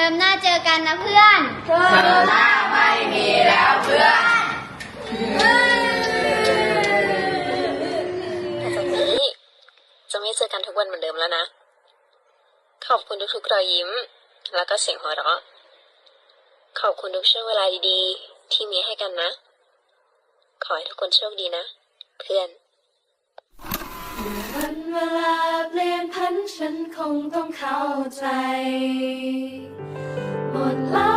เทอมหน้าเจอกันนะเพื่อนเทอมหน้าไม่มีแล้วเพื่อนต่จากนี้จะไม่เจอกันทุกวันเหมือนเดิมแล้วนะ ขอบคุณทุกๆรอยยิ้ม แล้วก็เสียงหัวเราะ ขอบคุณทุกช่วงเวลาดีๆ ที่มีให้กันนะ ขอให้ทุกคนโชคดีนะ เพื่อนวันเวลาเปลี่ยนพันฉันคงต้องเข้าใจ on life.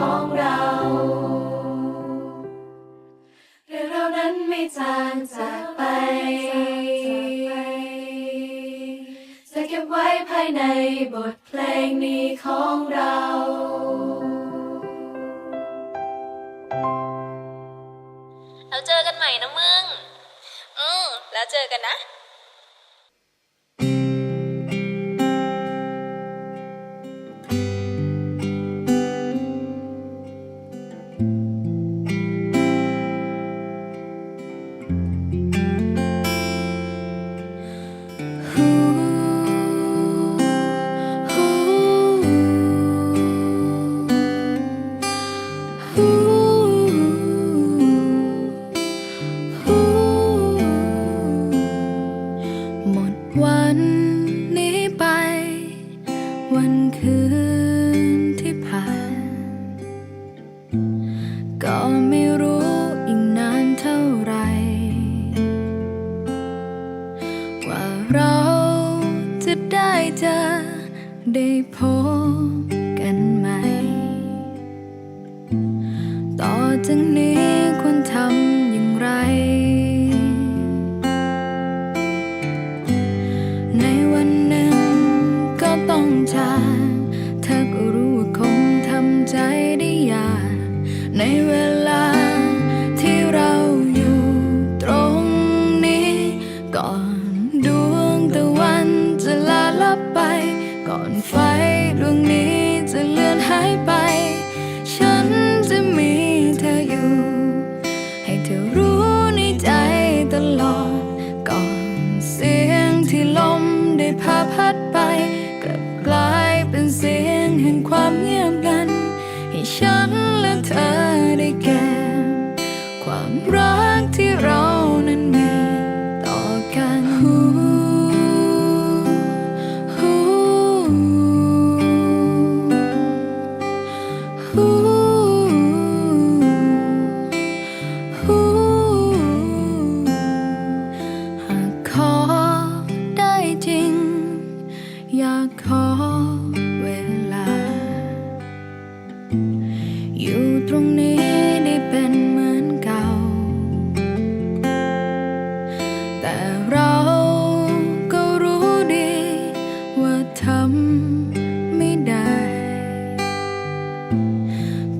ของเราเรื่องเรานั้นไม่จางจากไป จะเก็บไว้ภายในบทเพลงนี้ของเราแล้วเจอกันใหม่นะมึง อืมแล้วเจอกันนะ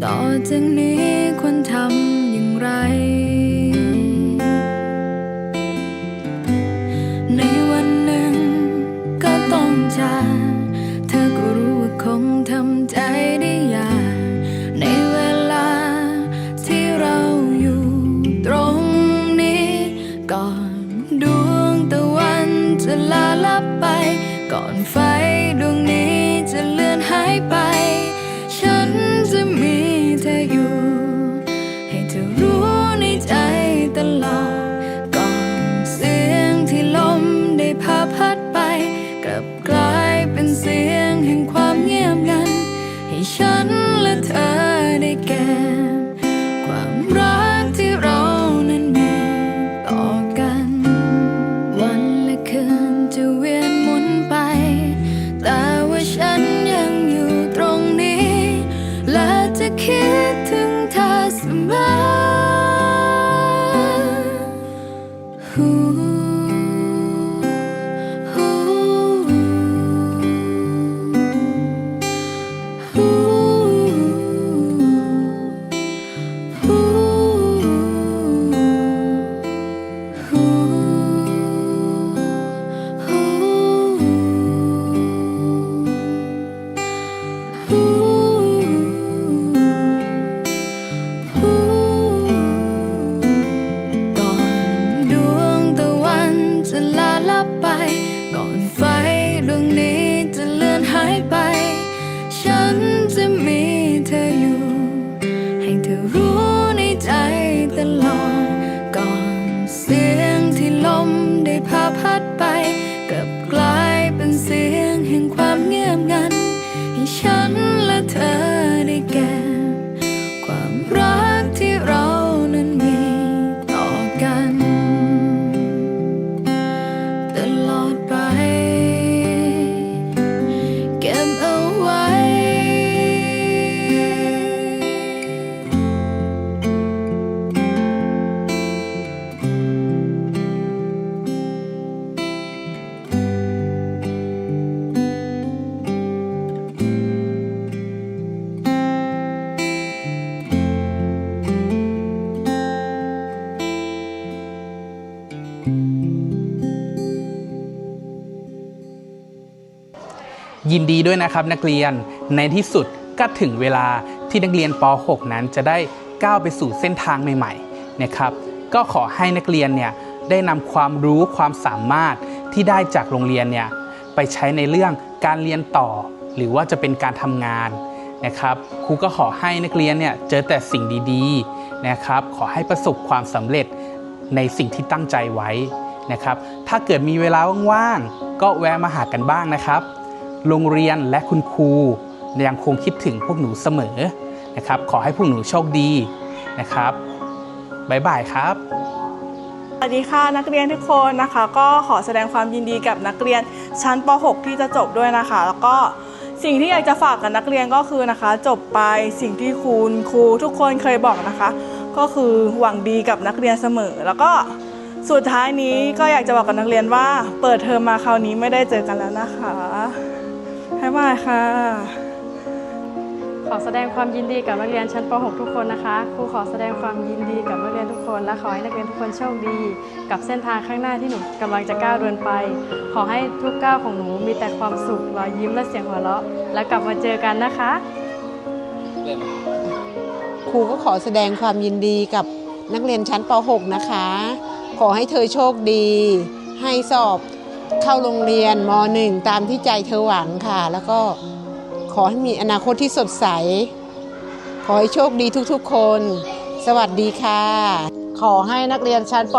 ต่อจากนี้ควรทำอย่างไร Ooh. ยินดีด้วยนะครับนักเรียนในที่สุดก็ถึงเวลาที่นักเรียนป .6 นั้นจะได้ก้าวไปสู่เส้นทางใหม่ๆนะครับก็ขอให้นักเรียนเนี่ยได้นำความรู้ความสามารถที่ได้จากโรงเรียนเนี่ยไปใช้ในเรื่องการเรียนต่อ หรือว่าจะเป็นการทำงานนะครับครูก็ขอให้นักเรียนเนี่ยเจอแต่สิ่งดีๆนะครับขอให้ประสบความสำเร็จในสิ่งที่ตั้งใจไว้นะครับถ้าเกิดมีเวลาว่างๆก็แวะมาหากันบ้างนะครับ โรงเรียนและคุณครูยังคงคิดถึงพวกหนูเสมอนะครับ ขอให้พวกหนูโชคดีนะครับบ๊ายบายครับสวัสดีค่ะนักเรียนทุกคนนะคะ ก็ขอแสดงความยินดีกับนักเรียนชั้นป .6 ที่จะจบด้วยนะคะ แล้วก็สิ่งที่อยากจะฝากกับนักเรียนก็คือนะคะ จบไปสิ่งที่คุณครูทุกคนเคยบอกนะคะ ก็คือหวังดีกับนักเรียนเสมอ แล้วก็สุดท้ายนี้ก็อยากจะบอกกับนักเรียนว่า เปิดเทอมมาคราวนี้ไม่ได้เจอกันแล้วนะคะายบายค่ะ ขอแสดงความยินดีกับนักเรียนชั้นป .6 ทุกคนนะคะครูขอแสดงความยินดีกับนักเรียนทุกคน และขอให้นักเรียนทุกคนโชคดี กับเส้นทางข้างหน้าที่หนูกำลังจะก้าวเดินไป ขอให้ทุกก้าวของหนูมีแต่ความสุขรอยยิ้มและเสียงหัวเราะ แล้วกลับมาเจอกันนะคะครูก็ขอแสดงความยินดีกับนักเรียนชั้นป .6 นะคะ ขอให้เธอโชคดี ให้สอบ เข้าโรงเรียนม .1 ตามที่ใจเธอหวังค่ะ แล้วก็ขอให้มีอนาคตที่สดใส ขอให้โชคดีทุกๆคน สวัสดีค่ะ ขอให้นักเรียนชั้นป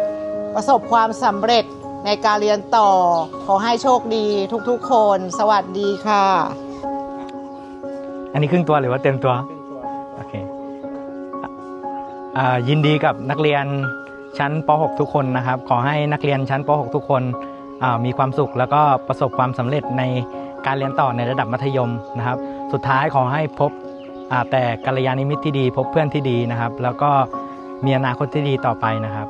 .6 ประสบความสำเร็จในการเรียนต่อ ขอให้โชคดีทุกๆคน สวัสดีค่ะ อันนี้ครึ่งตัวหรือว่าเต็มตัว โอเคอะอ่ายินดีกับนักเรียนชั้นป .6 ทุกคนนะครับ ขอให้นักเรียนชั้นป .6 ทุกคน มีความสุขแล้วก็ประสบความสำเร็จในการเรียนต่อในระดับมัธยมนะครับ สุดท้ายขอให้พบแต่กัลยาณมิตรที่ดี พบเพื่อนที่ดีนะครับ แล้วก็มีอนาคตที่ดีต่อไปนะครับ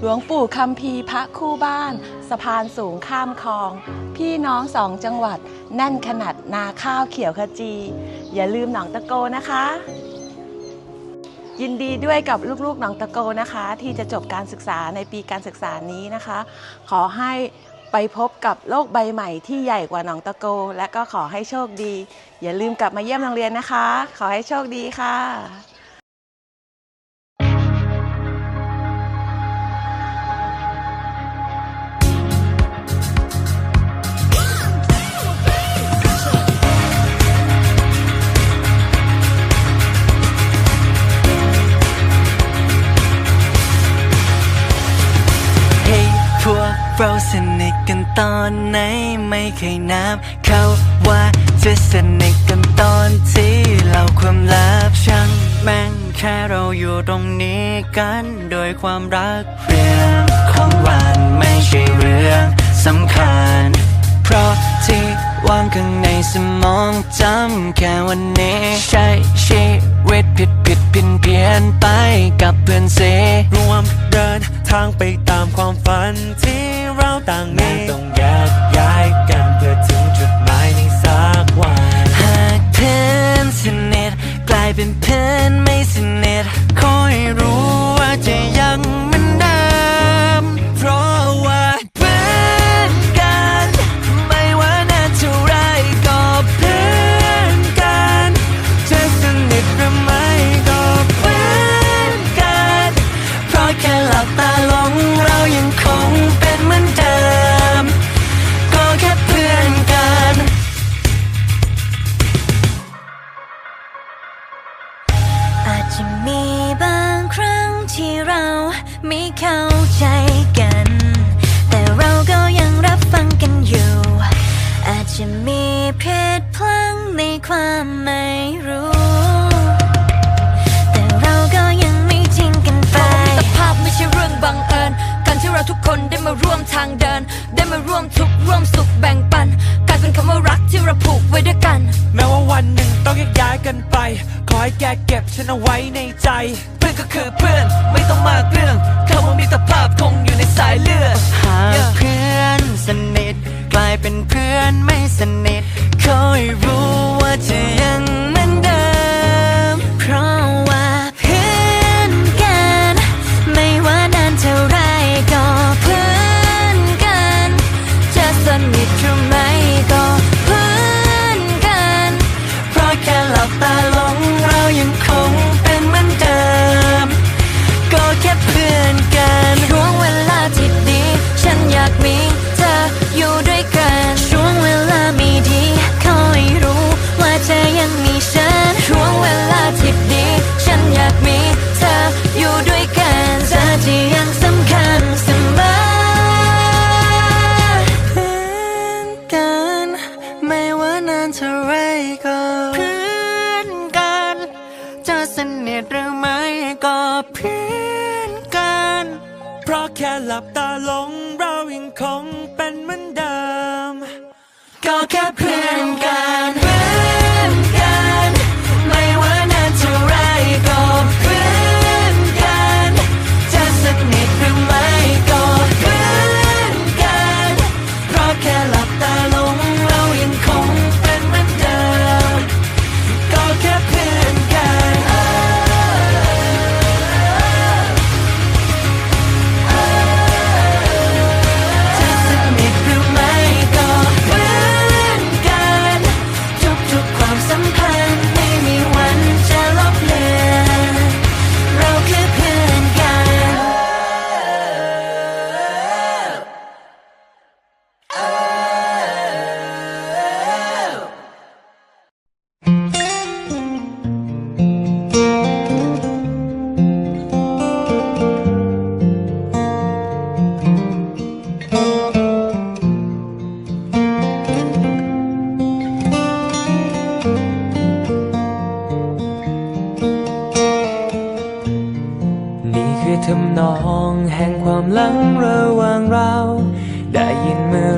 หลวงปู่คำพีพระคู่บ้าน สะพานสูงข้ามคลอง พี่น้องสองจังหวัด แน่นขนาดนาข้าวเขียวขจี อย่าลืมหนองตะโกนะคะ ยินดีด้วยกับลูกๆหนองตะโกนะคะ ที่จะจบการศึกษาในปีการศึกษานี้นะคะ ขอให้ไปพบกับโลกใบใหม่ที่ใหญ่กว่าหนองตะโก และก็ขอให้โชคดี อย่าลืมกลับมาเยี่ยมโรงเรียนนะคะ ขอให้โชคดีค่ะ เราสนิทกันตอนไหนไม่เคยนับ เขาว่าจะสนิทกันตอนที่เราความลับช่างแม่งแค่เราอยู่ตรงนี้กันโดยความรักเรื่องของวันไม่ใช่เรื่องสำคัญ เพราะที่วางข้างในสมองจำแค่วันนี้ใช้ชีวิตผิดผิดเพี้ยนเพี้ยนไปกับเพื่อนเสรวมเดินทางไปตามความฝันที่ เราต่างมีต้องแยกย้ายกันเพื่อ จจะมีบางครั้งที่เราไม่เข้าใจกัน แต่เราก็ยังรับฟังกันอยู่ อาจจะมีเพศพลังในความไม่รู้แต่เราก็ยังไม่ทิ้งกันไปมิตรภาพไม่ใช่เรื่องบังเอิญการที่เราทุก คนได้มาร่วมทางเดิน ได้มาร่วมทุกข์ร่วมสุขแบ่งปันกลายเป็นคำว่ารักที่เราผูกไว้ด้วยกัน แม้ว่าวันหนึ่งต้องแยกย้ายกันไป ขอให้แกเก็บฉันเอาไว้ในใจ เพื่อนก็คือเพื่อนไม่ต้องมากเรื่องคำว่ามิตรภาพ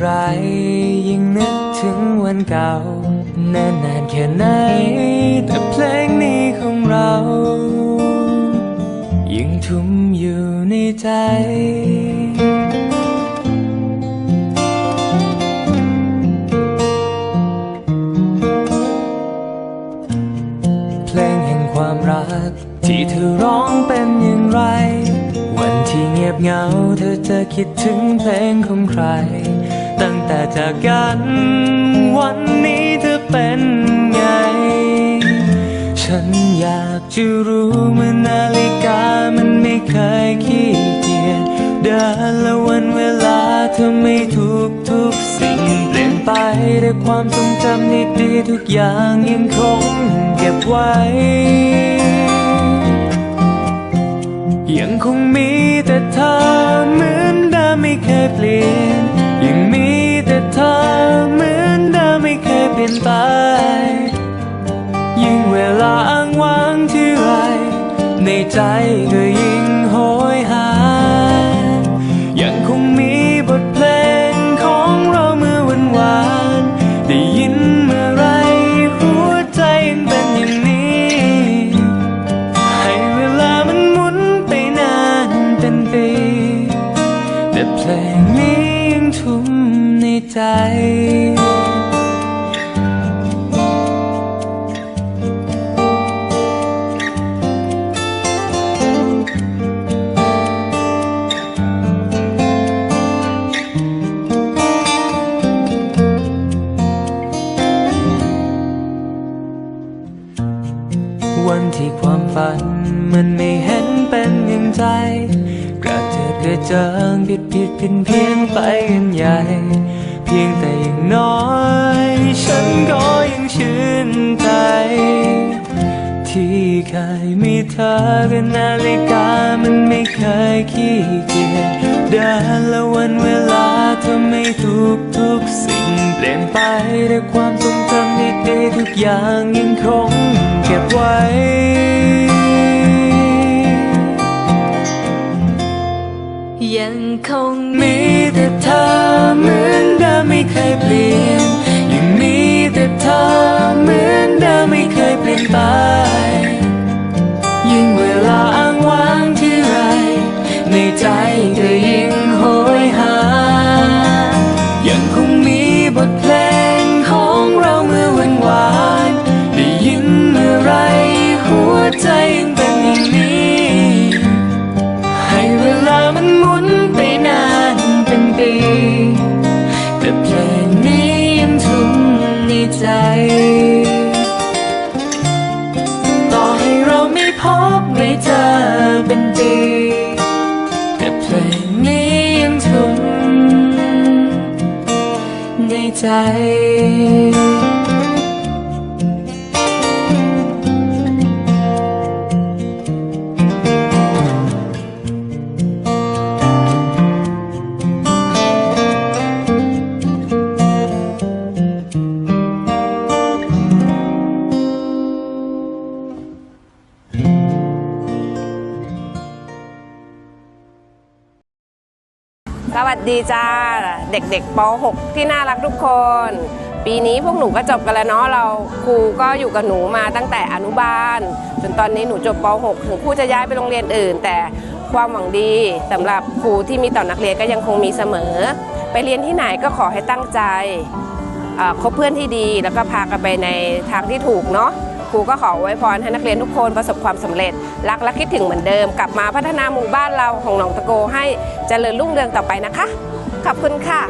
ไรยิ่งนึกถึงวันเก่านานนานแค่ไหน แต่เพลงนี้ของเรายังทุ่มอยู่ในใจเพลงแห่งความรัก ที่เธอร้องเป็นอย่างไร วันที่เงียบเหงา เธอจะคิดถึงเพลงของใคร แต่จากกันวันนี้เธอเป็นไง ฉันอยากจะรู้เมื่อนาฬิกามันไม่เคยขี้เกียจเดินและวันเวลาเธอไม่ทุกทุกสิ่งเปลี่ยนไปแต่ความทรงจำดีๆทุกอย่างยังคงเก็บไว้ ยังคงมีแต่เธอเหมือนเดิมไม่เคยเปลี่ยนยังมี ธอเหมือนเดิมไม่เคยเปลี่ยนไป ยิ่งเวลาอ้างว้างที่ไรในใจก็ยิ่ง ไปแต่ความทรงจำดีๆทุกอย่างยังคงเก็บไว้ ยังคงมีแต่เธอเหมือนเดิมไม่เคยเปลี่ยน ยังมีแต่เธอเหมือนเดิมไม่เคยเปลี่ยนไป ยิ่งเวลา แต่เพลงนี้ยังทุ่มในใจ ดีจ้า เด็กๆป .6 ที่น่ารักทุกคน ปีนี้พวกหนูก็จบกันแล้วเนาะเราครูก็อยู่กับหนูมาตั้งแต่อนุบาล จนตอนนี้หนูจบป .6 ถึงครูจะย้ายไปโรงเรียนอื่น แต่ความหวังดีสำหรับครูที่มีต่อนักเรียนก็ยังคงมีเสมอ ไปเรียนที่ไหนก็ขอให้ตั้งใจคบเพื่อนที่ดีแล้วก็พากันไปในทางที่ถูกเนาะ ครูก็ขอไว้พรให้นักเรียนทุกคนประสบความสำเร็จ รักและคิดถึงเหมือนเดิม กลับมาพัฒนาหมู่บ้านเราของหนองตะโกให้เจริญรุ่งเรืองต่อไปนะคะ ขอบคุณค่ะ